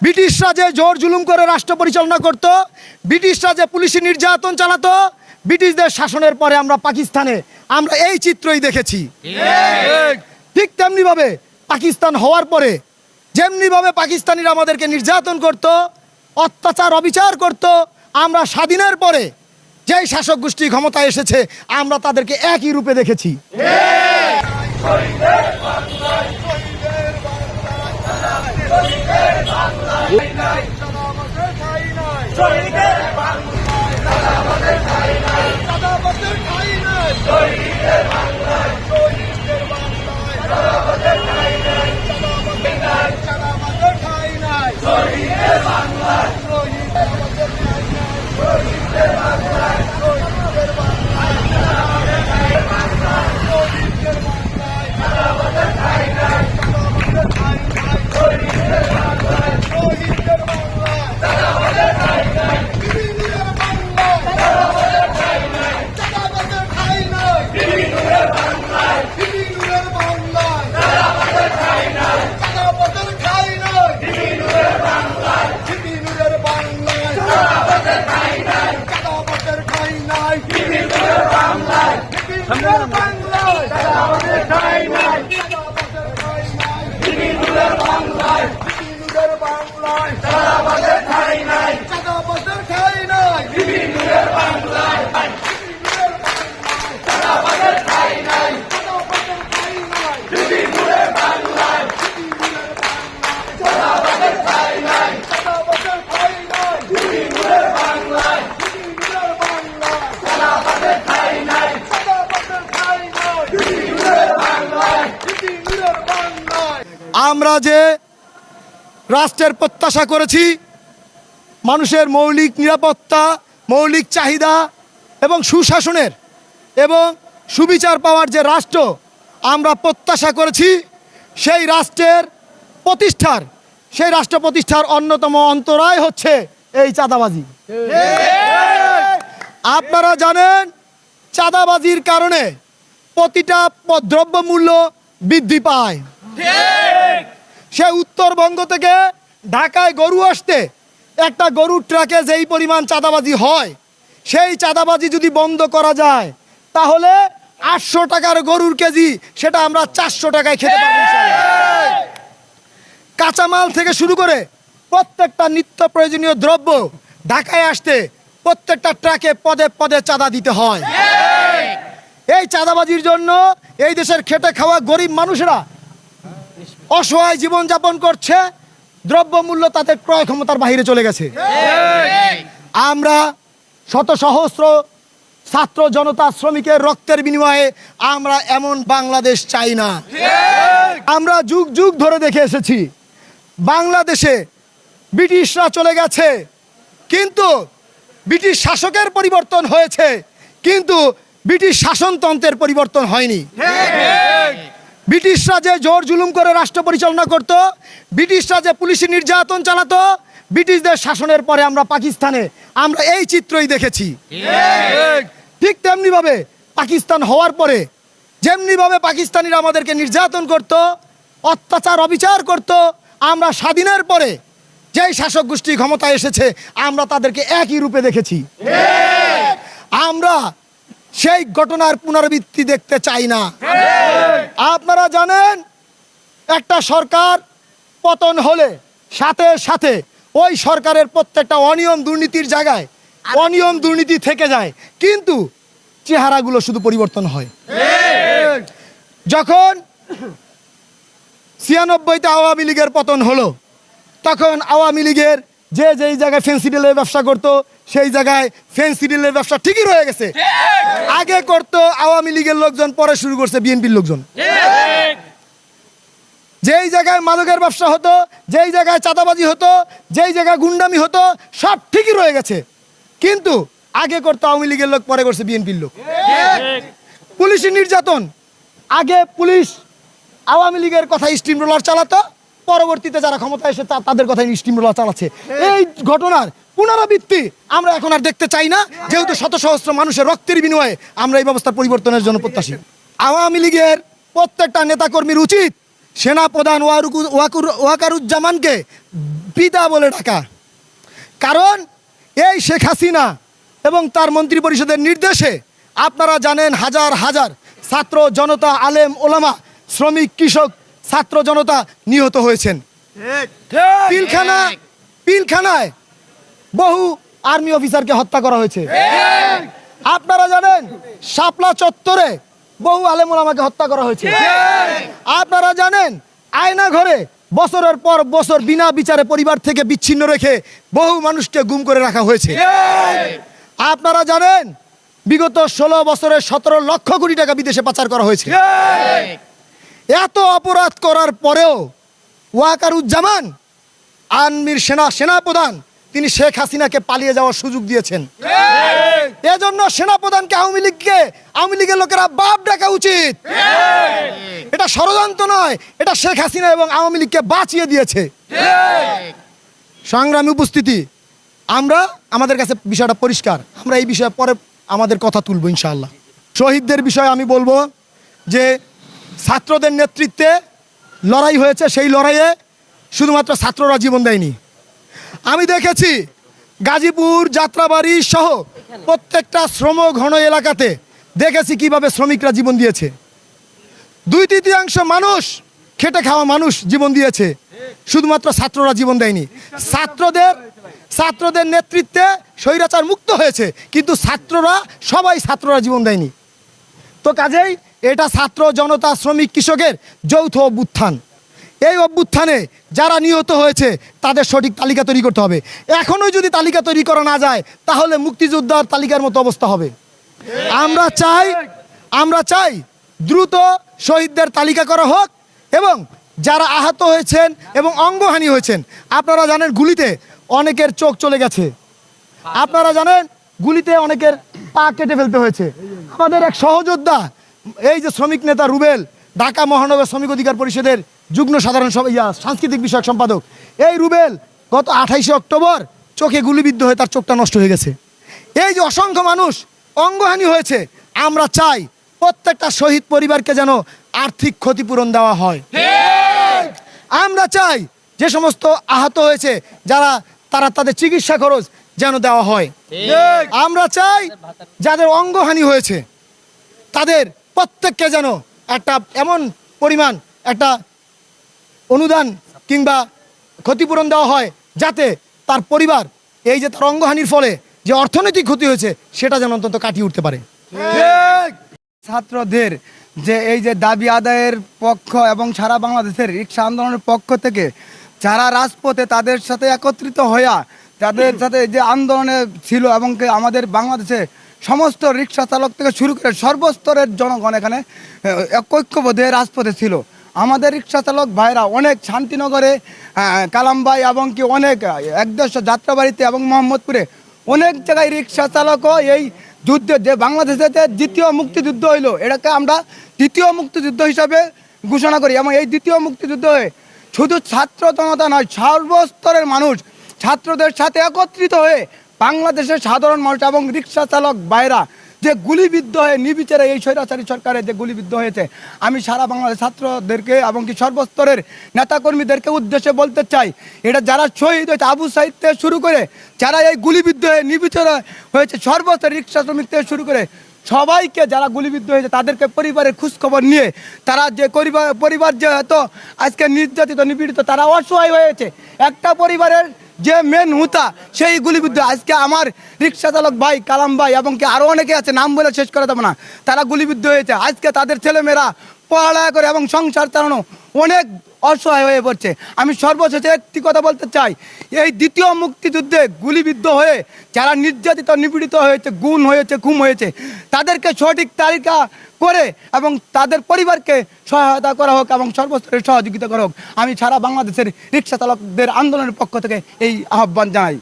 ব্রিটিশরা যে জোর জুলুম করে রাষ্ট্র পরিচালনা করত ব্রিটিশরা যে পুলিশি নির্যাতন চালাতো ব্রিটিশদের শাসনের পরে আমরা পাকিস্তানে আমরা এই চিত্রই দেখেছি। ঠিক। তেমনিভাবে পাকিস্তান হওয়ার পরে যেমনিভাবে পাকিস্তানিরা আমাদেরকে নির্যাতন করত অত্যাচার অবিচার করত আমরা স্বাধীনের পরে যেই শাসক গোষ্ঠী ক্ষমতায় এসেছে আমরা তাদেরকে একই রূপে দেখেছি। নাই আমরা যে রাষ্ট্রের প্রত্যাশা করেছি, মানুষের মৌলিক নিরাপত্তা, মৌলিক চাহিদা এবং সুশাসনের এবং সুবিচার পাওয়ার যে রাষ্ট্র আমরা প্রত্যাশা করেছি, সেই রাষ্ট্রের প্রতিষ্ঠার, সেই রাষ্ট্র প্রতিষ্ঠার অন্যতম অন্তরায় হচ্ছে এই চাঁদাবাজি। আপনারা জানেন, চাঁদাবাজির কারণে প্রতিটা দ্রব্যমূল্য বৃদ্ধি পায়। সে উত্তরবঙ্গ থেকে ঢাকায় গরু আসতে, একটা গরুর ট্রাকে যেই পরিমাণ চাঁদাবাজি হয়, সেই চাঁদাবাজি যদি বন্ধ করা যায়, তাহলে আটশো টাকার গরুর কেজি সেটা আমরা চারশো টাকায় খেতে পারব কাঁচামাল থেকে শুরু করে প্রত্যেকটা নিত্য প্রয়োজনীয় দ্রব্য ঢাকায় আসতে প্রত্যেকটা ট্রাকে পদে পদে চাঁদা দিতে হয়। এই চাঁদাবাজির জন্য এই দেশের খেটে খাওয়া গরিব মানুষেরা অসহায় জীবনযাপন করছে, দ্রব্যমূল্য তাদের ক্রয় ক্ষমতার বাইরে চলে গেছে। আমরা শত সহস্র ছাত্র জনতা শ্রমিকের রক্তের বিনিময়ে আমরা এমন বাংলাদেশ চাই না। আমরা যুগ যুগ ধরে দেখে এসেছি, বাংলাদেশে ব্রিটিশরা চলে গেছে, কিন্তু ব্রিটিশ শাসকের পরিবর্তন হয়েছে, কিন্তু ব্রিটিশ শাসনতন্ত্রের পরিবর্তন হয়নি। ব্রিটিশরা যে জোর জুলুম করে রাষ্ট্র পরিচালনা করত ব্রিটিশরা যে পুলিশি নির্যাতন চালাতো ব্রিটিশদের শাসনের পরে আমরা পাকিস্তানে আমরা এই চিত্রই দেখেছি। ঠিক। তেমনিভাবে পাকিস্তান হওয়ার পরে যেমনিভাবে পাকিস্তানিরা আমাদেরকে নির্যাতন করত অত্যাচার অবিচার করত আমরা স্বাধীনের পরে যেই শাসক গোষ্ঠী ক্ষমতায় এসেছে আমরা তাদেরকে একই রূপে দেখেছি। আমরা সেই ঘটনার পুনরাবৃত্তি দেখতে চাই না। আপনারা জানেন একটা সরকার পতন হলে সাথে সাথে ওই সরকারের প্রত্যেকটা অনিয়ম দুর্নীতির জায়গায় অনিয়ম দুর্নীতি থেকে যায়। কিন্তু চেহারাগুলো শুধু পরিবর্তন হয়। যখন ছিয়ানব্বইতে আওয়ামী লীগের পতন হলো তখন আওয়ামী লীগের যে যেই জায়গায় ফেন্সি ডিলের ব্যবসা করতো সেই জায়গায় ফেন্সি ডিলের ব্যবসা ঠিকই রয়ে গেছে। আগে করতো আওয়ামী লীগের লোকজন পরে শুরু করছে বিএনপির লোকজন। যেই জায়গায় মাদকের ব্যবসা হতো যেই জায়গায় চাঁদাবাজি হতো যেই জায়গায় গুন্ডামি হতো সব ঠিকই রয়ে গেছে। কিন্তু আগে করতো আওয়ামী লীগের লোক পরে করছে বিএনপির লোক। পুলিশি নির্যাতন। আগে পুলিশ আওয়ামী লীগের কথা স্টিম রোলার চালাতো পরবর্তীতে যারা ক্ষমতায় এসে তাদের কথা স্টিম রোলার চালাচ্ছে। এই ঘটনার পুনরাবৃত্তি আমরা এখন আর দেখতে চাই না। যেহেতু শত সহস্র মানুষের রক্তের বিনিময়ে আমরা এই ব্যবস্থার পরিবর্তনের জন্য প্রত্যাশী। আওয়ামী লীগের প্রত্যেকটা নেতাকর্মীর উচিত সেনা প্রধান ওয়ারুকু- ওয়াকুর- ওয়াকারুজ্জামানকে পিতা বলে ডাকা। কারণ এই শেখ হাসিনা এবং তার মন্ত্রী পরিষদের নির্দেশে আপনারা জানেন হাজার হাজার ছাত্র, জনতা, আলেম, ওলামা, শ্রমিক, কৃষক ছাত্র জনতা নিহত হয়েছেন। পিলখানা পিলখানায় বহু আর্মি অফিসারকে হত্যা করা হয়েছে। আপনারা জানেন শাপলা চত্বরে বহু আলেম ওলামাকে হত্যা করা হয়েছে। আপনারা জানেন আয়না ঘরে বছরের পর বছর বিনা বিচারে পরিবার থেকে বিচ্ছিন্ন রেখে বহু মানুষকে গুম করে রাখা হয়েছে। আপনারা জানেন বিগত ষোলো বছরে সতেরো লক্ষ কোটি টাকা বিদেশে পাচার করা হয়েছে। এত অপরাধ করার পরেও ওয়াকারুজ্জামান আনমির সেনা সেনাপ্রধান তিনি শেখ হাসিনাকে পালিয়ে যাওয়ার সুযোগ দিয়েছেন। এজন্য সেনাপ্রধানকে আওয়ামী লীগকে আওয়ামী লীগের লোকেরা বাপ ডাকা উচিত। এটা ষড়যন্ত্র নয় এটা শেখ হাসিনা এবং আওয়ামী লীগকে বাঁচিয়ে দিয়েছে। সংগ্রামী উপস্থিতি আমরা আমাদের কাছে বিষয়টা পরিষ্কার আমরা এই বিষয়ে পরে আমাদের কথা তুলব ইনশাআল্লাহ। শহীদদের বিষয়ে আমি বলব যে ছাত্রদের নেতৃত্বে লড়াই হয়েছে, সেই লড়াইয়ে শুধুমাত্র ছাত্ররা জীবন দেয়নি। আমি দেখেছি গাজীপুর, যাত্রাবাড়ি সহ প্রত্যেকটা শ্রম ঘন এলাকাতে দেখেছি কীভাবে শ্রমিকরা জীবন দিয়েছে। দুই তৃতীয়াংশ মানুষ খেটে খাওয়া মানুষ জীবন দিয়েছে, শুধুমাত্র ছাত্ররা জীবন দেয়নি। ছাত্রদের ছাত্রদের নেতৃত্বে স্বৈরাচার মুক্ত হয়েছে, কিন্তু ছাত্ররা, সবাই ছাত্ররা জীবন দেয়নি। তো কাজেই এটা ছাত্র জনতা শ্রমিক কৃষকের যৌথ অভ্যুত্থান। এই অভ্যুত্থানে যারা নিহত হয়েছে, তাদের সঠিক তালিকা তৈরি করতে হবে। এখনও যদি তালিকা তৈরি করা না যায়, তাহলে মুক্তিযোদ্ধার তালিকার মতো অবস্থা হবে। আমরা চাই আমরা চাই দ্রুত শহীদদের তালিকা করা হোক এবং যারা আহত হয়েছেন এবং অঙ্গহানি হয়েছেন, আপনারা জানেন গুলিতে অনেকের চোখ চলে গেছে। আপনারা জানেন গুলিতে অনেকের পা কেটে ফেলতে হয়েছে। আমাদের এক সহযোদ্ধা এই যে শ্রমিক নেতা রুবেল ঢাকা মহানগর শ্রমিক অধিকার পরিষদের যুগ্ম সাধারণ সভা ইয়া সাংস্কৃতিক বিষয়ক সম্পাদক। এই রুবেল গত আঠাইশে অক্টোবর চোখে গুলিবিদ্ধ হয়ে তার চোখটা নষ্ট হয়ে গেছে। এই যে অসংখ্য মানুষ অঙ্গহানি হয়েছে আমরা চাই প্রত্যেকটা শহীদ পরিবারকে যেন আর্থিক ক্ষতিপূরণ দেওয়া হয়। আমরা চাই যে সমস্ত আহত হয়েছে যারা তারা তাদের চিকিৎসা খরচ যেন দেওয়া হয়। আমরা চাই যাদের অঙ্গহানি হয়েছে তাদের প্রত্যেককে যেন একটা এমন পরিমাণ, একটা অনুদান কিংবা ক্ষতিপূরণ দেওয়া হয় যাতে তার পরিবার, এই যে তার অঙ্গহানির ফলে যে অর্থনৈতিক ক্ষতি হয়েছে, সেটা যেন অন্তত কাটিয়ে উঠতে পারে। ছাত্রদের যে এই যে দাবি আদায়ের পক্ষ এবং সারা বাংলাদেশের রিক্সা আন্দোলনের পক্ষ থেকে যারা রাজপথে তাদের সাথে একত্রিত হইয়া, তাদের সাথে যে আন্দোলনে ছিল এবং আমাদের বাংলাদেশে সমস্ত রিক্সা চালক থেকে শুরু করে সর্বস্তরের জনগণ এখানে ঐক্যবোধে রাজপথে ছিল। আমাদের রিক্সা চালক ভাইরা অনেক শান্তিনগরে কালামবাই এবং কি অনেক একদেশ যাত্রাবাড়িতে এবং মোহাম্মদপুরে অনেক জায়গায় রিক্সা চালকও এই যুদ্ধে যে বাংলাদেশে দ্বিতীয় মুক্তিযুদ্ধ হইল, এটাকে আমরা দ্বিতীয় মুক্তিযুদ্ধ হিসাবে ঘোষণা করি এবং এই দ্বিতীয় মুক্তিযুদ্ধ হয়ে শুধু ছাত্র জনতা নয়, সর্বস্তরের মানুষ ছাত্রদের সাথে একত্রিত হয়ে বাংলাদেশের সাধারণ মানুষ এবং রিক্সা চালক বাইরা যে গুলিবিদ্ধ হয়ে নিবিচারে এই স্বৈরাচারী সরকারে যে গুলিবিদ্ধ হয়েছে, আমি সারা বাংলাদেশ ছাত্রদেরকে এবং কি সর্বস্তরের নেতাকর্মীদেরকে উদ্দেশ্যে বলতে চাই, এটা যারা শহীদ হয়েছে, আবু সাইদ থেকে শুরু করে যারা এই গুলিবিদ্ধ হয়ে নিবিচারে হয়েছে সর্বস্তর রিক্সা শ্রমিক থেকে শুরু করে সবাইকে যারা গুলিবিদ্ধ হয়েছে, তাদেরকে পরিবারের খোঁজখবর নিয়ে তারা যে পরিবার পরিবার যে হয়তো আজকে নির্যাতিত, নিপীড়িত, তারা অসহায় হয়েছে। একটা পরিবারের যে মেন হুতা, সেই গুলিবিদ্ধ। আজকে আমার রিক্সা চালক ভাই, কালাম ভাই এবং কি আরও অনেকে আছে, নাম বলে শেষ করা দেবো না। তারা গুলিবিদ্ধ হয়েছে। আজকে তাদের ছেলেমেয়েরা পড়ালেখা করে এবং সংসার চালানো অনেক অসহায় হয়ে পড়ছে। আমি সর্বশেষে একটি কথা বলতে চাই। এই দ্বিতীয় মুক্তিযুদ্ধে গুলিবিদ্ধ হয়ে যারা নির্যাতিত, নিপীড়িত হয়েছে, গুণ হয়েছে ঘুম হয়েছে, তাদেরকে সঠিক তালিকা করে এবং তাদের পরিবারকে সহায়তা করা হোক এবং সর্বস্তরের সহযোগিতা করা হোক। আমি সারা বাংলাদেশের রিক্সা চালকদের আন্দোলনের পক্ষ থেকে এই আহ্বান জানাই।